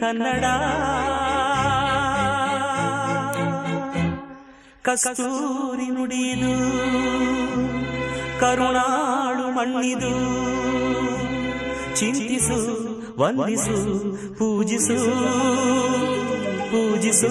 ಕನ್ನಡ ಕಸ್ತೂರಿ ನುಡಿದು ಕರುಣಾಳು ಮಣ್ಣಿದು ಚಿಂತಿಸು ವಂದಿಸು ಪೂಜಿಸು ಪೂಜಿಸು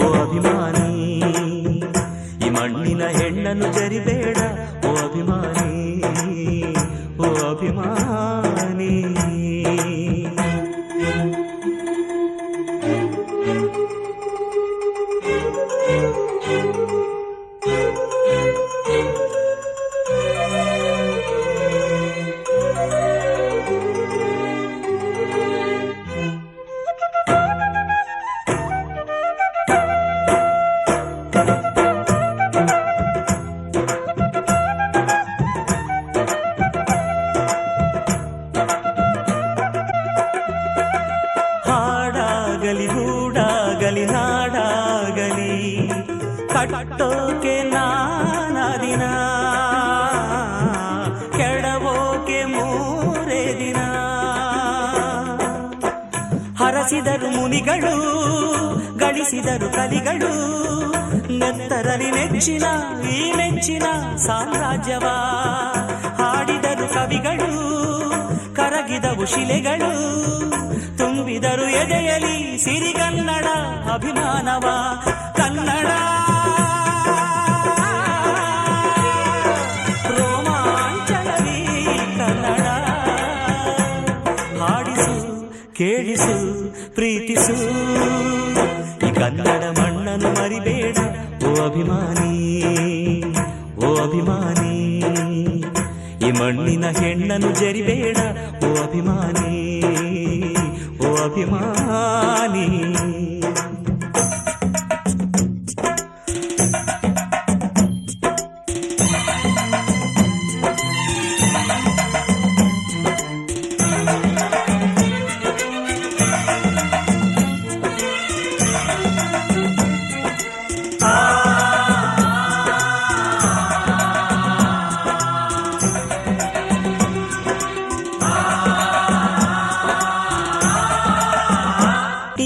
ಓ ಅಭಿಮಾನಿ ಈ ಮಣ್ಣಿನ ಹೆಣ್ಣನ್ನು ಜರಿಬೇಡ ಓ ಅಭಿಮಾನಿ ಓ ಅಭಿಮಾನಿ ಕಟ್ಟೋಕೆ ನಾನದಿನ, ಕೆಡವೋಕೆ ಮೂರೇ ದಿನ ಹರಸಿದರು ಮುನಿಗಳು, ಗಳಿಸಿದರು ಕಲಿಗಳು ನೆತ್ತರಲ್ಲಿ ನೆಚ್ಚಿನ, ಈ ನೆಚ್ಚಿನ ಸಾಮ್ರಾಜ್ಯವ. ಹಾಡಿದರು ಕವಿಗಳು, ಕರಗಿದವು ಶಿಲೆಗಳು, ತುಂಬಿದರು ಎದೆಯಲಿ ಸಿರಿಗನ್ನಡ ಅಭಿಮಾನವ. ಕನ್ನಡ ಕೇಳಿಸು, ಪ್ರೀತಿಸು. ಈ ಕನ್ನಡ ಮಣ್ಣನ್ನು ಮರಿಬೇಡ, ಓ ಅಭಿಮಾನಿ ಓ ಅಭಿಮಾನಿ. ಈ ಮಣ್ಣಿನ ಹೆಣ್ಣನ್ನು ಜರಿಬೇಡ, ಓ ಅಭಿಮಾನಿ ಓ ಅಭಿಮಾನಿ.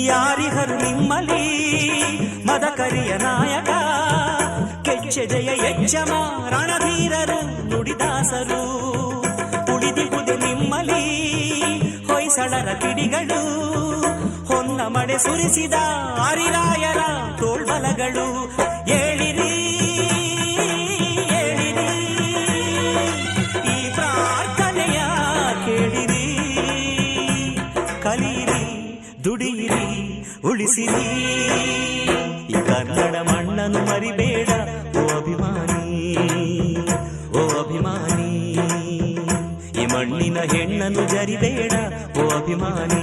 ಯಾರಿಹರು ನಿಮ್ಮಲಿ ಮದಕರಿಯ ನಾಯಕ ಕೆಚ್ಚೆದೆಯ ಎಚ್ಚಮ ರಣಧೀರರು ನುಡಿದಾಸರು ಉಳಿದಿಹುದೆ ನಿಮ್ಮಲಿ ಹೊಯ್ಸಳರ ಕಿಡಿಗಳು ಮಳೆ ಸುರಿಸಿದ ಆರಿರಾಯರ ತೋಳ್ಬಲಗಳು. ಏಳಿರಿ ಏಳಿರಿ, ಈ ಪ್ರಾರ್ಥನೆಯ ಕೇಳಿರಿ. ಕಲಿಯಿರಿ ದುಡಿಯಿರಿ, ಉಳಿಸಿರಿ. ಈ ಕನ್ನಡ ಮಣ್ಣನ್ನು ಮರಿಬೇಡ, ಓ ಅಭಿಮಾನಿ ಓ ಅಭಿಮಾನಿ. ಈ ಮಣ್ಣಿನ ಹೆಣ್ಣನ್ನು ಜರಿಬೇಡ, ಓ ಅಭಿಮಾನಿ.